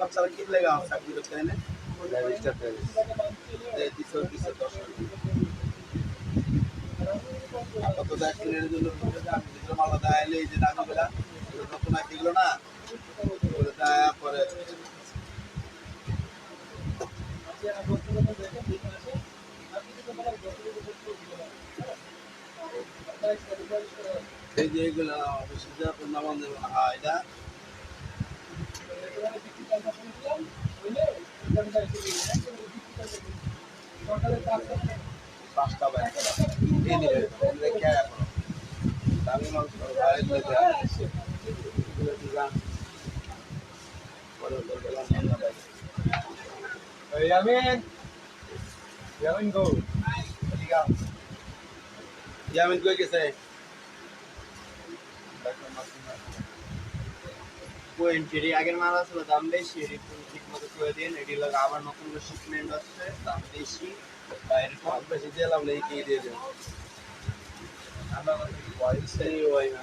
বাচ্চারা কি লেগে আমার চাকরি করতে হয় না দিছো দিছো দশ কত দেখ জন্য আমি দিলাম আলাদা আইলে এই যে দামিগুলা নতুন আইতে এগুলো না পরে পাঁচটা পাঁচটা এই এখন দামি মাংস বাইরে লেগে আসে এগুলো দিলাম পরে বললাম আমরা ব্যাগ ইয়ামিন ইয়ামিন গো ইয়ামিন কই গেছে এন্ট্রি আগের মাল আসলে দাম বেশি ঠিক মতো করে দিন এটি লাগে আবার নতুন শিপমেন্ট আসছে দাম বেশি বাইরে কম বেশি দিলাম এই দিয়ে দেবো আমরা পয়সাই হয় না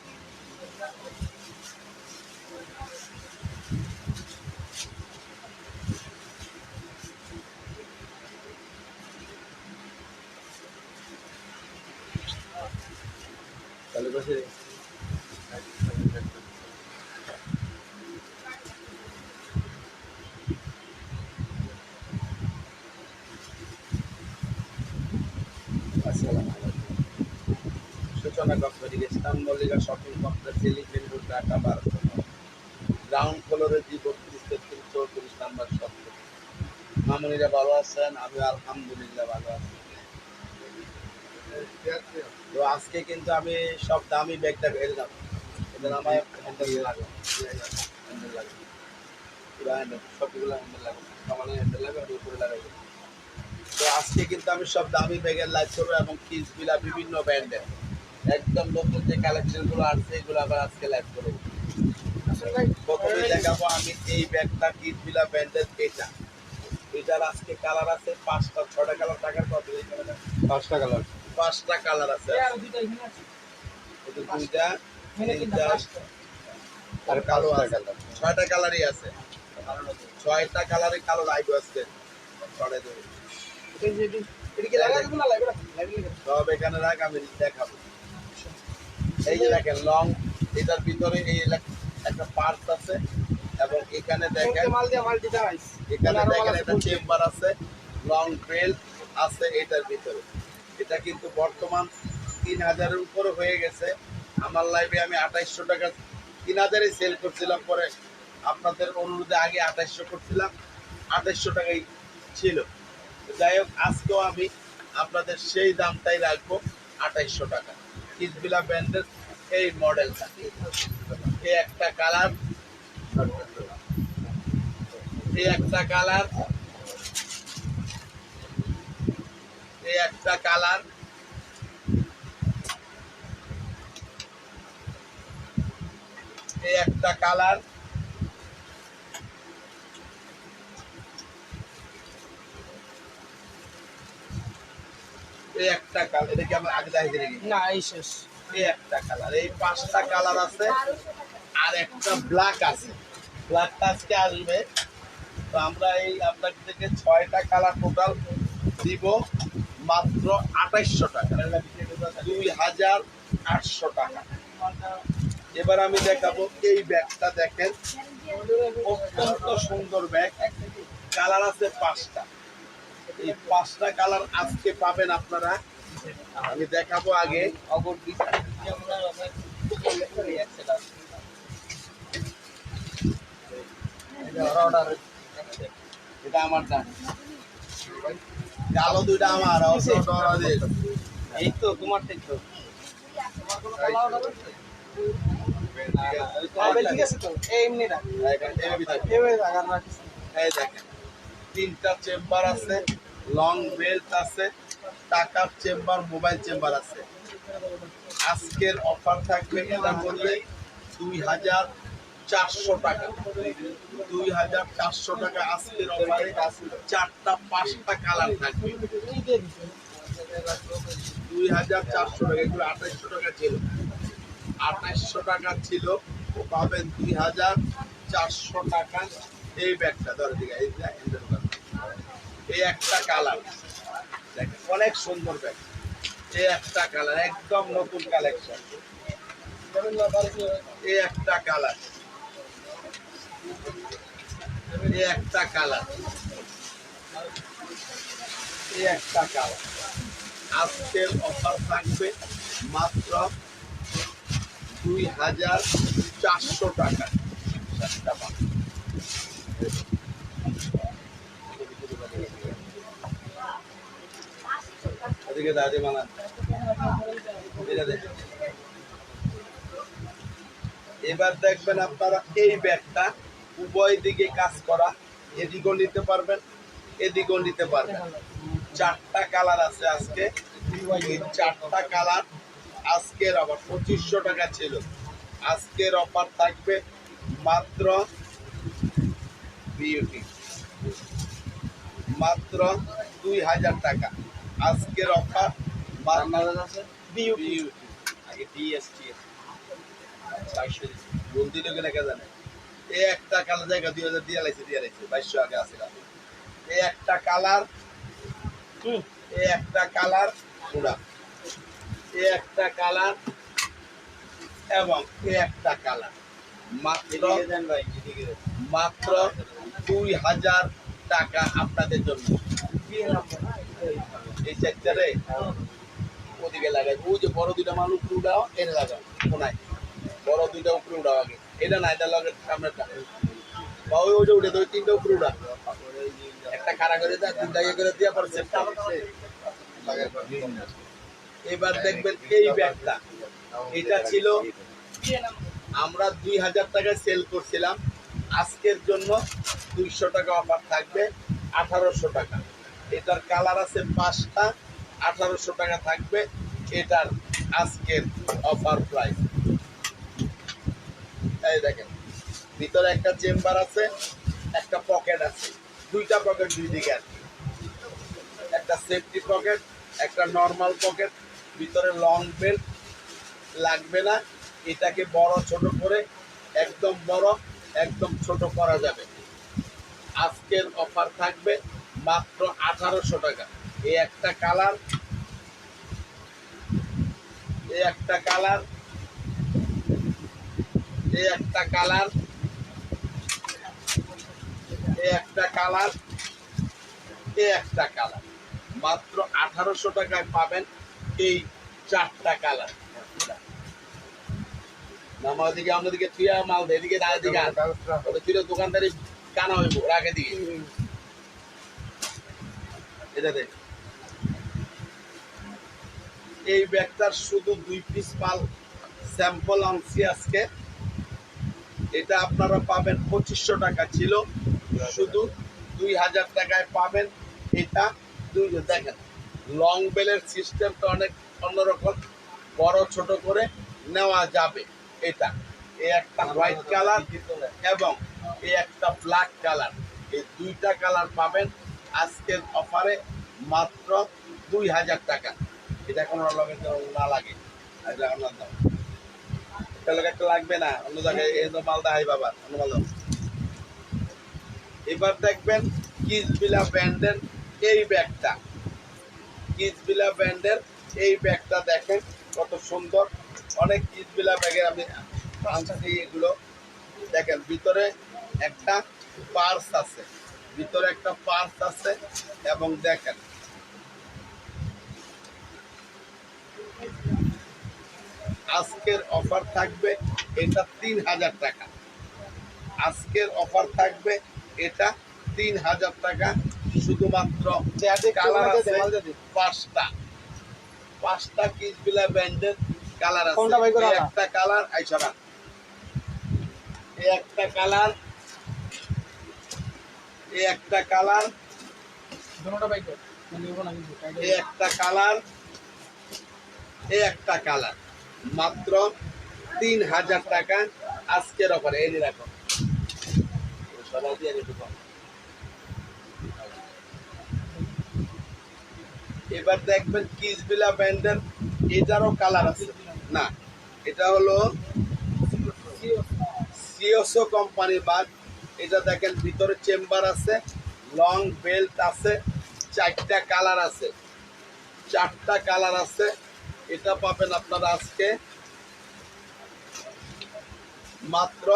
Mallika shopping complex elephant road Dhaka বারোশো গ্রাউন্ড ফ্লোরে জি বত্রিশ, তেত্রিশ, চৌত্রিশ নাম্বার শপ মামুনিরা ভালো আছেন? আমি আলহামদুলিল্লাহ ভালো আছি। তো আজকে কিন্তু আমি সব দামি ব্যাগটা ফেললাম এদের আমার হ্যান্ডেল লাগে। হ্যান্ডেল লাগে। পুরো হ্যান্ডেল সবগুলো হ্যান্ডেল লাগে। সামান্য হ্যান্ডেল লাগে আর উপরে লাগাই তো আজকে কিন্তু আমি সব দামি ব্যাগের লাইভ করব এবং কিসগুলা বিভিন্ন ব্র্যান্ডের একদম নতুন যে কালেকশনগুলো আসছে এগুলো আবার আজকে লাইভ করব প্রথমে দেখাবো আমি এই ব্যাগটা কিসবিলা ব্র্যান্ডের এটা। এটার আজকে কালার আছে পাঁচটা ছটা কালার টাকার কত? পাঁচটা কালার পাঁচটা কালার আছে। আর দুইটা আছে। তিনটা আর কালো আছে। কালার ছয়টা কালারই আছে। ছয়টা কালারে কালো লাইট লাগলে সব এখানে রাখ আমি দেখাবো। এই যে দেখেন লং এটার ভিতরে এই একটা পার্ট আছে এবং এখানে দেখেন এখানে দেখেন একটা চেম্বার আছে লং ট্রেল আছে এটার ভিতরে। এটা কিন্তু বর্তমান তিন হাজারের উপরে হয়ে গেছে। আমার লাইফে আমি আঠাইশশো টাকা তিন হাজারে সেল করছিলাম পরে আপনাদের অনুরোধে আগে আঠাইশশো করছিলাম আঠাইশশো টাকাই ছিল। যাই হোক আজকেও আমি আপনাদের সেই দামটাই রাখব আঠাইশশো টাকা। কিসবিলা ব্র্যান্ডের এই মডেলটা এই একটা কালার এই একটা কালার এই একটা কালার এই একটা কালার এই একটা কালার এটা কি আমরা আগে দেখাই না এই শেষ। এই একটা কালার এই পাঁচটা কালার আছে আর একটা ব্ল্যাক আছে। ব্ল্যাকটা আজকে আসবে। তো আমরা এই আপনার থেকে ছয়টা কালার টোটাল দিব মাত্র আঠাইশশো টাকা। দুই হাজার আটশো টাকা। এবার আমি দেখাবো এই ব্যাগটা দেখেন। অত্যন্ত সুন্দর ব্যাগ। কালার আছে পাঁচটা। এই পাঁচটা কালার আজকে পাবেন আপনারা। আমি দেখাবো আগে। অগর এটা আমার কালো দুইটা আমার এই তো তোমার ঠিক না। তিনটা চেম্বার আছে। লং বেল্ট আছে, টাকার চেম্বার, মোবাইল চেম্বার আছে। আজকের অফার থাকবে এটার মধ্যে দুই হাজার চারশো টাকা। দুই হাজার চারশো টাকা আজকের অফারে চারটা, পাঁচটা কালার থাকবে। দুই হাজার চারশো টাকা, এগুলো আঠাইশশো টাকা ছিল। আঠাইশশো টাকা ছিল পাবেন দুই হাজার চারশো টাকা এই ব্যাগটা। ধরে দিকে, এই। এই একটা কালার দেখেন, অনেক সুন্দর ব্যাগ। এই একটা কালার একদম নতুন কালেকশন এই একটা কালার এই একটা কালার এই একটা কালার আজকের অফার থাকবে মাত্র দুই হাজার চারশো টাকা। চারটা এদিকে দাদি মানা এবার দেখবেন আপনারা এই ব্যাগটা উভয় দিকে কাজ করা। এদিকেও নিতে পারবেন, এদিকেও নিতে পারবেন। চারটা কালার আছে আজকে। চারটা কালার আজকের আবার পঁচিশশো টাকা ছিল। আজকের অফার থাকবে মাত্র বিউটি মাত্র দুই হাজার টাকা। আজকের অফার বাংলাদেশ বিউটি আগে ডিএসটি চারশো বলতে লোকে লেখা জানে? এই একটা কালার জায়গা দুই হাজার দিয়ে লাইছে দিয়ে লাইছে। বাইশশো আগে আছে এই একটা কালার এই একটা কালার এই একটা কালার এবং এই একটা কালার। মাত্র। মাত্র দুই হাজার টাকা আপনাদের জন্য। দুইটা এটা লাগাও বড় দুইটা উপরে এটা উঠে ইয়ে এবার দেখবেন এই ব্যাগটা। এটা ছিল আমরা দুই হাজার টাকায় সেল করছিলাম। আজকের জন্য দুইশো টাকা অফার থাকবে, আঠারোশো টাকা। এটার কালার আছে পাঁচটা, আঠারোশো টাকা থাকবে। এটার আজকের অফার প্রাইস এই দেখেন, ভিতরে একটা চেম্বার আছে, একটা পকেট আছে। দুইটা পকেট দুই দিকে আছে একটা সেফটি পকেট একটা নর্মাল পকেট ভিতরে লং বেল্ট লাগবে না। এটাকে বড়, ছোট করে, একদম বড়, একদম ছোট করা যাবে। আজকের অফার থাকবে মাত্র আঠারোশো টাকা। এই একটা কালার এই একটা কালার এই একটা কালার এই একটা কালার এই একটা কালার। মাত্র আঠারোশো টাকায় পাবেন এই চারটা কালার। নামা ওদিকে অন্যদিকে থুয়া মাল দে এদিকে দাঁড়িয়ে দিকে দোকানদারি কানা হইব রাখে দিকে। এটা দেখ। এই ব্যাগটার শুধু দুই পিস মাল স্যাম্পল আনছি আজকে। এটা আপনারা পাবেন পঁচিশশো টাকা ছিল। শুধু দুই হাজার টাকায় পাবেন। এটা দুই দেখেন লং বেলের সিস্টেমটা অনেক অন্যরকম। বড়, ছোট করে নেওয়া যাবে এটা। এই একটা হোয়াইট কালার এবং এই একটা ব্ল্যাক কালার এই দুইটা কালার পাবেন। আজকের অফারে মাত্র দুই হাজার টাকা। এটা কোনো লগে না লাগে। এটা অন্য দাম। একটা লাগবে না। অন্য জায়গায় এই মালদা হাই বাবা, অন্য মালদা এবার দেখবেন কিসবিলা ব্র্যান্ডের এই ব্যাগটা। কিসবিলা ব্র্যান্ডের এই ব্যাগটা দেখেন কত সুন্দর। অনেক কিসবিলা ব্যাগের আমি এগুলো। দেখেন, ভিতরে একটা পার্স আছে। ভিতরে একটা পার্স আছে এবং দেখেন। আজকের অফার থাকবে এটা তিন হাজার টাকা। আজকের অফার থাকবে এটা তিন হাজার টাকা শুধুমাত্র কালার আছে পাঁচটা। পাঁচটা কিসবিলা ব্র্যান্ডের কালার আছে। একটা কালার আইসরা এই একটা কালার এই একটা কালার। দুটোটা বাইক নিব না কিন্তু এই একটা কালার। এই একটা কালার। মাত্র তিন হাজার টাকা আজকের অফারে এই নিয়ে রাখো সবাই দিয়ে। এবার দেখবেন কিসবিলা ব্যান্ডের এটারও কালার আছে। না এটা হলো সিওসো কোম্পানির বাদ এটা দেখেন, ভিতরে চেম্বার আছে, লং বেল্ট আছে, চারটা কালার আছে। চারটা কালার আছে। এটা পাবেন আপনারা আজকে মাত্র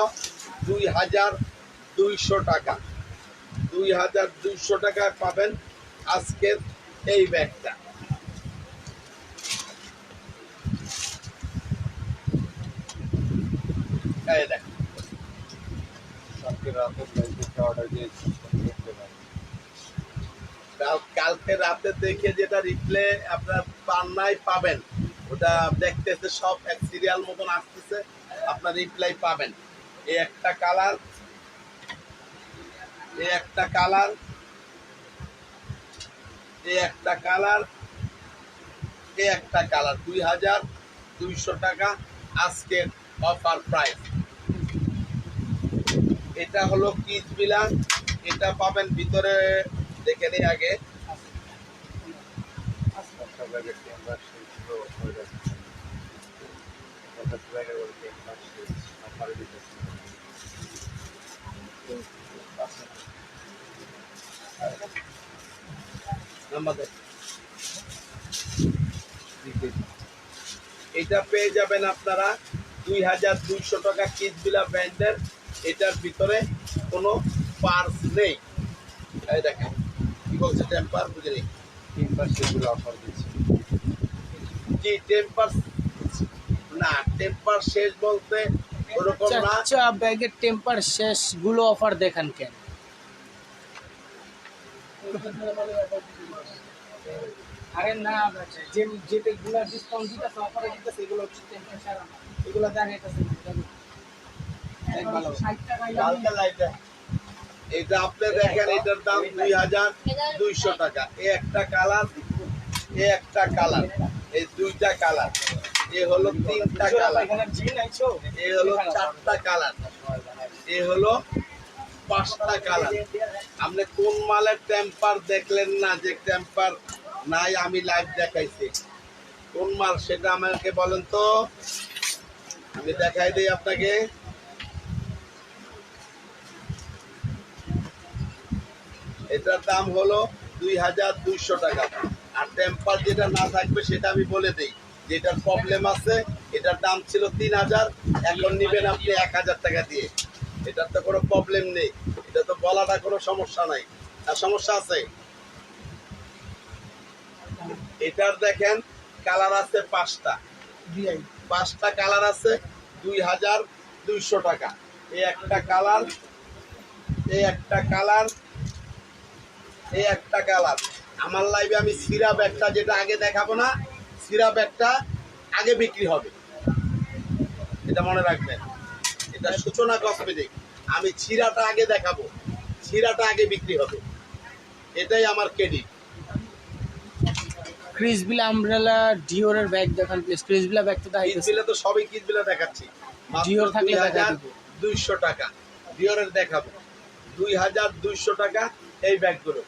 দুই হাজার দুইশো টাকা। দুই হাজার দুইশো টাকায় পাবেন আজকের এই ব্যাগটা। এই দেখেন। কালকে রাতে লাইভে অর্ডার দিয়েছি কালকে রাতে দেখে যেটা রিপ্লে আপনার পান্নায় পাবেন, ওটা দেখতেছে সব এক সিরিয়াল মতন আসতেছে, আপনার রিপ্লাই পাবেন। এই একটা কালার এই একটা কালার এই একটা কালার এই একটা কালার দুই হাজার দুইশো টাকা আজকের অফার প্রাইস এটা হলো কিচ বিলান এটা পাবেন ভিতরে দেখে নিই আগে। বলে এটা পেয়ে যাবেন আপনারা দুই হাজার দুইশো টাকা কিচবিলা ব্র্যান্ডের। এটার ভিতরে কোনো পার্স নেই। এই দেখেন কি বলছে টেম্পার বুঝলি টেম্পার শেষগুলো অফার দিচ্ছি। কি টেম্পার না টেম্পার শেষ বলতে ওরকম না। আচ্ছা ব্যাগের টেম্পার শেষগুলো অফার দেখান কেন? আরে না যে যেগুলো ডিসকাউন্ট দিতেছে অফারে দিতেছে এগুলো হচ্ছে টেম্পার সারা না। এগুলো দেখাইতেছে ভালো ষাট টাকা কালকে লাইটে এটা আপনি দেখেন, এটার দাম দুই হাজার দুইশো টাকা। এই একটা কালার এই একটা কালার এই দুইটা কালার। এ হলো তিনটা কালার। এ হলো চারটা কালার। এ হলো পাঁচটা কালার। আপনি কোন মালের টেম্পার দেখলেন না যে টেম্পার নাই, আমি লাইভ দেখাইছি। কোন মাল সেটা আমাকে বলেন তো। আমি দেখাই দিই আপনাকে। এটার দাম হলো দুই হাজার দুইশো টাকা। আর টেম্পার যেটা না থাকবে সেটা আমি বলে দিই। যেটার প্রবলেম আছে এটার দাম ছিল তিন হাজার এখন নেবেন আপনি এক হাজার টাকা দিয়ে। এটার তো কোনো প্রবলেম নেই। এটা তো বলাটা কোনো সমস্যা নাই। আর সমস্যা আছে? এটার দেখেন কালার আছে পাঁচটা। পাঁচটা কালার আছে দুই হাজার দুইশো টাকা। এই একটা কালার এই একটা কালার এই একটা কালার। আমার লাইভে আমি সিরাপ একটা যেটা আগে দেখাবো না সিরাপ একটা আগে বিক্রি হবে। এটা মনে রাখবেন। এটা সূচনা কসমেটিক আমি ছিরাটা আগে দেখাবো ছিরাটা আগে বিক্রি হবে। এটাই আমার ক্রেডিট ক্রিসবিলা আমব্রেলা ডিওরের ব্যাগ দেখান প্লিজ ক্রিসবিলা ব্যাগ তো দেখাইতেছে কিডবিলে তো সবই কিডবিলে দেখাচ্ছি। ডিওর থাকলে দেখা হাজার দিব। দুইশো টাকা। ডিওরের দেখাবো। দুই হাজার দুইশো টাকা এই ব্যাগগুলো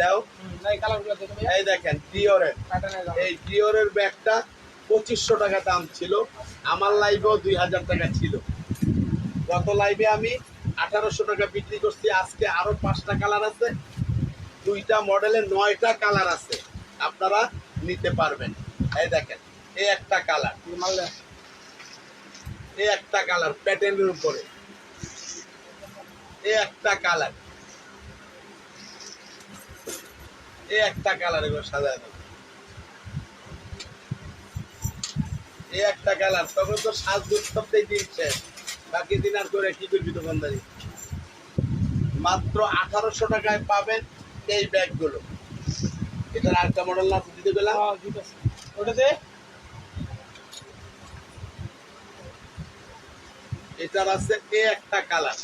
দাও। এই দেখেন ডিওরের এই ডিওরের ব্যাগটা পঁচিশশো টাকা দাম ছিল। আমার লাইভেও দুই হাজার টাকা ছিল। গত লাইভে আমি আঠারোশো টাকা বিক্রি করছি। আজকে আরও পাঁচটা কালার আছে। দুইটা মডেলে নয়টা কালার আছে। আপনারা নিতে পারবেন। এই দেখেন এই একটা কালার এই একটা কালার প্যাটার্নের উপরে। একটা কালার। এই একটা কালার এগুলো সাজায় দেবো। এই একটা কালার তখন তো সাজ সপ্তাহে শেষ। বাকি দিন আর করে কি করবি দোকানদারি মাত্র আঠারোশো টাকায় পাবেন এই ব্যাগগুলো। এটার আরেকটা মডেল না দিতে পেলাম ওটাতে? এটার আছে এ একটা কালার।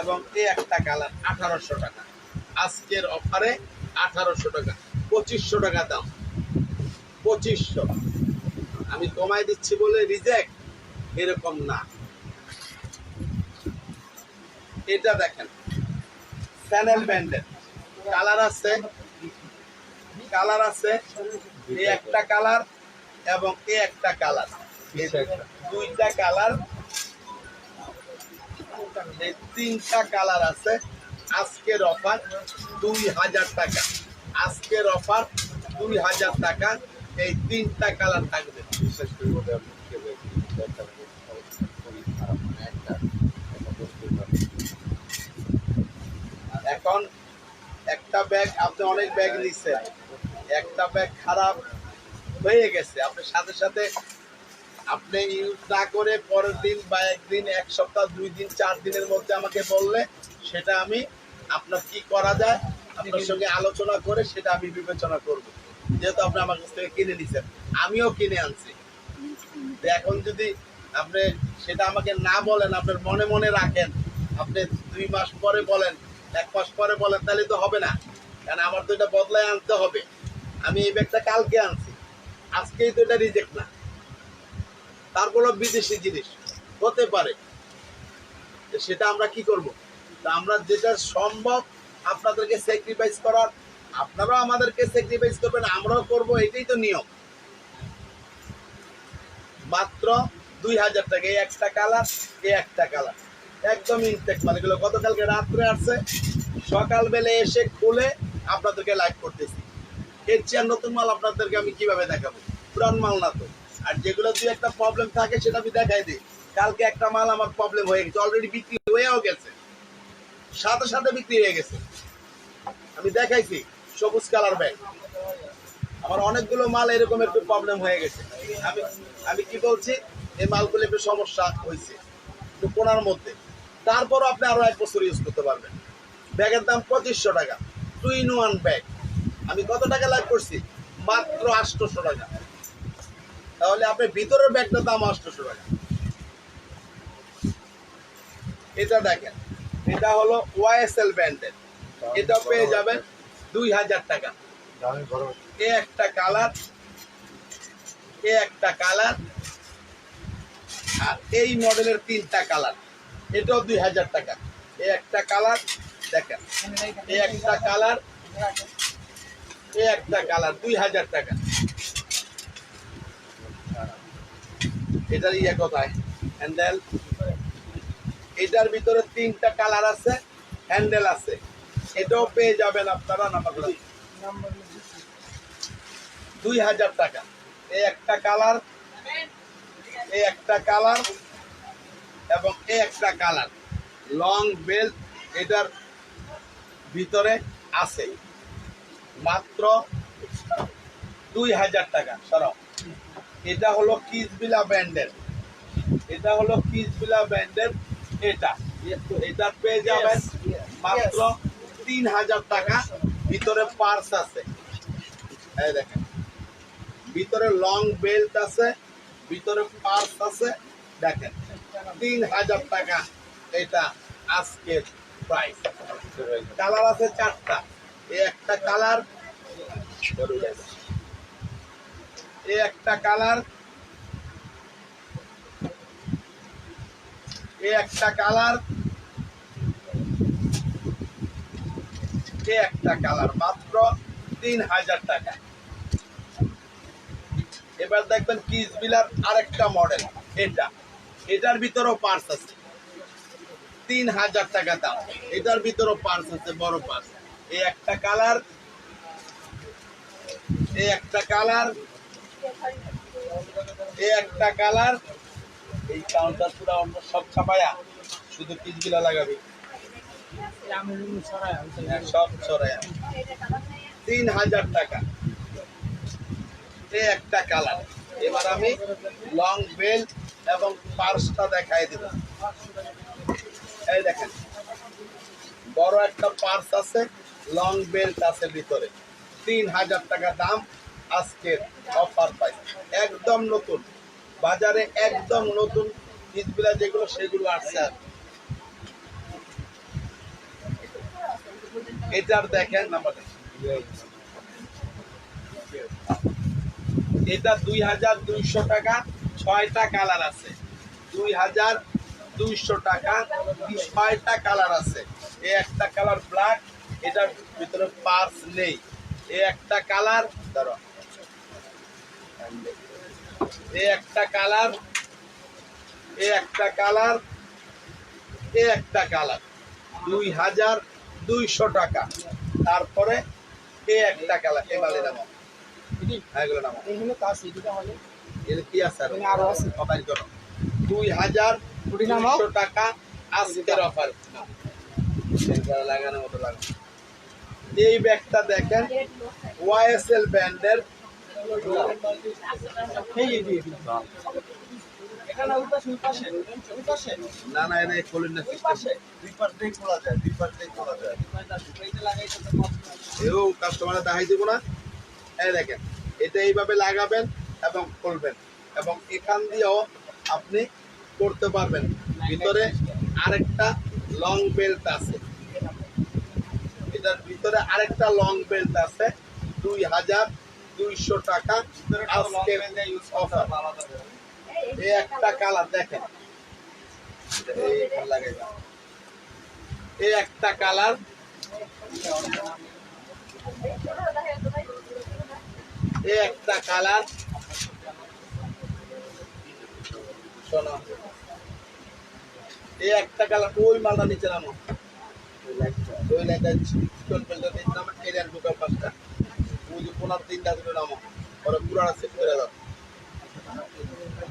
এবং কালার আঠারোশো টাকা। আজকের অফারে আঠারোশো টাকা। পঁচিশশো টাকা দাম। পঁচিশশো। আমি কমাই দিচ্ছি বলে রিজেক্ট এরকম না। এটা দেখেন। প্যানেল ব্যান্ডের কালার আছে কালার আছে এই একটা কালার এবং এ একটা কালার। দুইটা কালার এই তিনটা কালার আছে। আজকের অফার দুই হাজার টাকা। আজকের অফার দুই হাজার টাকা। এই তিনটা কালার থাকবে। বিশেষ করে এখন একটা ব্যাগ আপনি অনেক ব্যাগ নিচ্ছেন একটা ব্যাগ খারাপ হয়ে গেছে। আপনি সাথে সাথে আপনি ইউজ না করে পরের দিন বা একদিন, এক সপ্তাহ, দুই দিন, চার দিনের মধ্যে আমাকে বললে, সেটা আমি আপনার কি করা যায়, আপনার সঙ্গে আলোচনা করে সেটা আমি বিবেচনা করব। যেহেতু আপনি আমার কাছ থেকে কিনে নিছেন, আমিও কিনে আনছি। এখন যদি আপনি সেটা আমাকে না বলেন, আপনার মনে মনে রাখেন, আপনি দুই মাস পরে বলেন, এক মাস পরে বলেন, তাহলে তো হবে না। কারণ আমার তো এটা বদলায় আনতে হবে। আমি এই ব্যাগটা কালকে আনছি। আজকেই তো এটা রিজেক্ট না। তারপরও বিদেশি জিনিস হতে পারে। সেটা আমরা কি করব? তা আমরা যেটা সম্ভব আপনাদেরকে স্যাক্রিফাইস করার, আপনারাও আমাদেরকে স্যাক্রিফাইস করবেন, আমরাও করব, এটাই তো নিয়ম। মাত্র দুই হাজার টাকা, এই একটা কালার এই একটা কালার একদম ইনটেক মানে এগুলো গতকালকে রাত্রে আসছে, সকালবেলা এসে খুলে আপনাদেরকে লাইভ করতেছি। এর চেয়ে নতুন মাল আপনাদেরকে আমি কীভাবে দেখাবো? পুরান মাল না তো। আর যেগুলো দুই একটা প্রবলেম থাকে, সেটা আমি দেখাই দিই। কালকে একটা মাল আমার প্রবলেম হয়ে গেছে অলরেডি বিক্রি হয়েও গেছে। সাথে সাথে বিক্রি হয়ে গেছে। আমি দেখাইছি, সবুজ কালার ব্যাগ আমার অনেকগুলো মাল এরকম একটু প্রবলেম হয়ে গেছে। আমি আমি কি বলছি, এই মালগুলো একটু সমস্যা হয়েছে, একটু কোনার মধ্যে। তারপরও আপনি আরও এক বছর ইউজ করতে পারবেন। ব্যাগের দাম পঁচিশশো টাকা। টু ইন ওয়ান ব্যাগ আমি কত টাকা লাভ করছি? মাত্র আটশোশো টাকা। তাহলে আপনি ভিতরের ব্যাগটার দাম আটশোশো টাকা। এটা দেখেন, এটা হলো ওয়াইএসএল ব্র্যান্ডের। এটা পেয়ে যাবেন দুই হাজার টাকা। এ একটা কালার, এ একটা কালার, আর এই মডেলের তিনটা কালার। এটাও দুই হাজার টাকা। এ একটা কালার, দেখেন, এ একটা কালার একটা কালার, দুই হাজার টাকা। এটার ইয়ে কোথায়? হ্যান্ডেল এটার ভিতরে তিনটা কালার আছে হ্যান্ডেল আছে। এটাও পেয়ে যাবেন আপনারা নাম্বার দুই হাজার টাকা। এই একটা কালার, এই একটা কালার, এবং এই একটা কালার। লং বেল্ট এটার ভিতরে আছে। মাত্র দুই হাজার টাকা সরাও এটা হলো কিসবিলা ব্র্যান্ডের। এটা হলো কিসবিলা ব্র্যান্ডের এটা। এটা পেয়ে যাবেন মাত্র তিন হাজার টাকা। ভিতরে পার্স আছে। এই দেখেন। ভিতরে লং বেল্ট আছে। ভিতরে পার্স আছে। দেখেন তিন হাজার টাকা এটা আজকের প্রাইস কালার আছে চারটা। একটা কালার। এই একটা কালার। এই একটা কালার। এই একটা কালার। মাত্র তিন হাজার টাকা। এবার দেখবেন কিস বিলার আরেকটা মডেল। এটা। এটার ভিতরেও পার্স আছে। তিন হাজার টাকা দাম। এটার ভিতরেও পার্স আছে, বড় পার্স এই একটা কালার এই একটা কালার এই একটা কালার। এই কাউন্টার পুরো অন্য সব ছাপায়া শুধু কিসগুলা লাগাবি। হ্যাঁ, সব ছড়ায়া। তিন হাজার টাকা। এই একটা কালার। এবার আমি লং বেল্ট এবং পার্সটা দেখাই দেব। এই দেখেন বড় একটা পার্স আছে। লং বেল্ট আছে ভিতরে। তিন হাজার টাকা দাম আজকের অফার পাই একদম নতুন। বাজারে একদম নতুন ঈদগুলা যেগুলো, সেগুলো আসছে আর। এটার দেখেন নাম্বার এটা দুই হাজার দুইশো টাকা, ছয়টা কালার আছে। দুই হাজার দুইশো টাকা, ছয়টা কালার আছে। এ একটা কালার ব্ল্যাক এটার ভিতরে পার্স নেই। এ একটা কালার ধরো। এ একটা কালার এ একটা কালার এ একটা কালার। দুই হাজার দুইশো টাকা। তারপরে এ একটা কালার। এ নামো হ্যাঁ এগুলো নামো আছে এর কি আছে আরও? আছে। অফার করো দুই হাজার। দুইশো টাকা আজকের অফার। লাগানোর মতো লাগানো এই ব্যাগটা দেখেন ওয়াইএসএল ব্র্যান্ডের না না এটা খোলেন না। এও কাস্টমারে দেখাই দিব না। এই দেখেন এটা এইভাবে লাগাবেন এবং খুলবেন। এবং এখান দিয়েও আপনি করতে পারবেন। ভিতরে আরেকটা লং বেল্ট আছে। এটার ভিতরে আরেকটা লং বেল্ট আছে, দুই হাজার দুইশো টাকা। অফার এই একটা কালার দেখেন। এই একটা কালার এই একটা কালার এই একটা কালার ওই মালটা নিচে নামো। পাঁচটা ওই যে তিনটা দুটো নামো ওরা দাও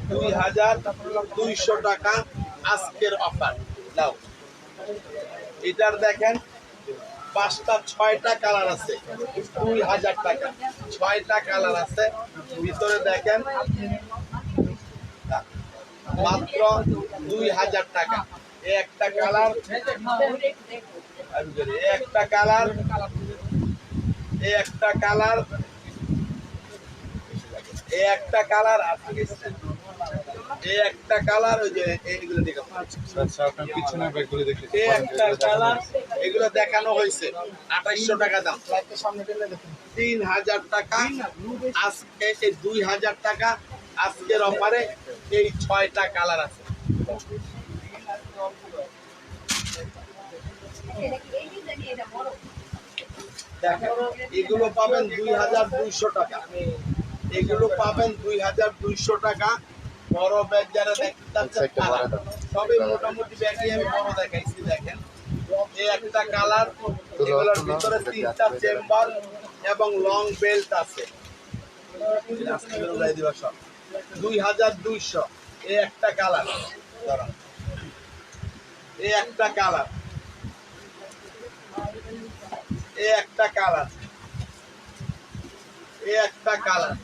দুই হাজার দুইশো টাকা আজকের অফার দাও এটার দেখেন, পাঁচটা, ছয়টা কালার আছে। দুই হাজার টাকা। ছয়টা কালার আছে। ভিতরে দেখেন, মাত্র দুই হাজার টাকা। একটা কালার একটা কালার এ একটা কালার এ একটা কালার এ একটা কালার ওই যে এইগুলো দিকে পিছনে ব্যাগগুলো দেখে। এ একটা কালার এগুলো দেখানো হয়েছে। আঠাইশশো টাকা দাম। সামনে তিন হাজার টাকা। আজকে এই দুই হাজার টাকা। আজকের অফারে এই ছয়টা কালার আছে। এগুলো পাবেন দুই হাজার দুইশো টাকা। এগুলো পাবেন দুই হাজার দুইশো টাকা। বড় ব্যাগ যারা দেখতে সবই মোটামুটি ব্যাগই আমি বড় দেখাইছি দেখেন। এই একটা কালার এগুলোর ভিতরে তিনটা চেম্বার এবং লং বেল্ট আছে। দুই হাজার দুইশো। এই একটা কালার এই একটা কালার। একটা কালার এই একটা কালার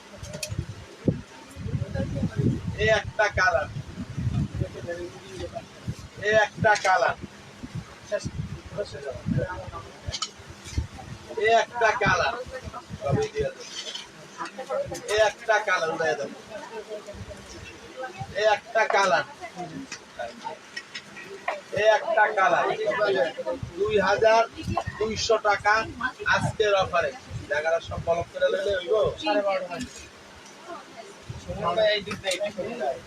এই একটা কালার এই একটা কালার এই একটা কালার সবই দিয়ে দেবো এই একটা কালার উড়াই দেবো এই একটা কালার এই একটা দুই হাজার দুইশো টাকা আজকের অফারে। যাই।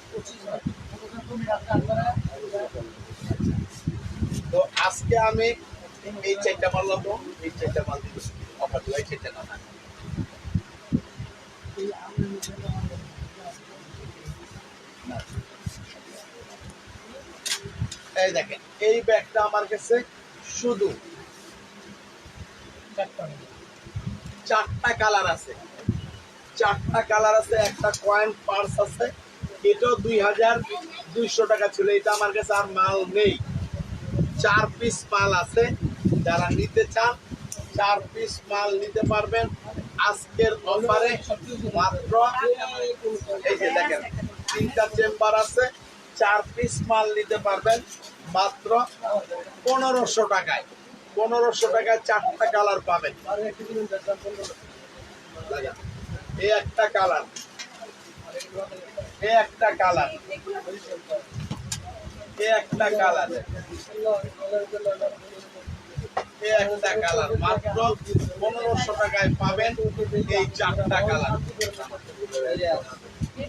তো আজকে আমি এই চারটা মাল লাগবো এই চারটা মাল দিব অফার দিব, এই না এই দেখেন, এই ব্যাগটা আমার কাছে শুধু চারটা কালার আছে। চারটা কালার আছে, একটা কয়েন পার্স আছে। এটাও দুই হাজার দুইশো টাকা ছিল, এটা আমার কাছে আর মাল নেই। চার পিস মাল আছে, যারা নিতে চান, চার পিস মাল নিতে পারবেন। আজকের অফারে মাত্র এই যে দেখেন, তিনটা চেম্বার আছে। চার পিস মাল নিতে পারবেন মাত্র পনেরোশো টাকায়। পনেরোশো টাকায় চারটা কালার পাবেন। এই একটা কালার এই একটা কালার এ একটা কালার এ একটা কালার মাত্র পনেরোশো টাকায় পাবেন এই চারটা কালার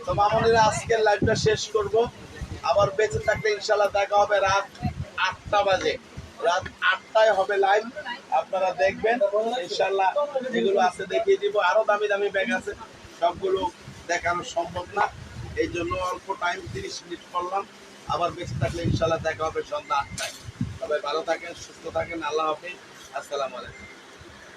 তো মামনিরা, আজকের লাইভটা শেষ করব। আবার বেঁচে থাকলে ইনশাল্লাহ দেখা হবে রাত আটটা বাজে। রাত আটটায় হবে লাইভ আপনারা দেখবেন। ইনশাল্লাহ যেগুলো আছে দেখিয়ে দিব। আরও দামি দামি ব্যাগ আছে, সবগুলো দেখানো সম্ভব না। এই জন্য অল্প টাইম তিরিশ মিনিট করলাম। আবার বেঁচে থাকলে ইনশাল্লাহ দেখা হবে সন্ধ্যা আটটায়। সবাই ভালো থাকেন, সুস্থ থাকেন। আল্লাহ হাফিজ। আসসালামু আলাইকুম।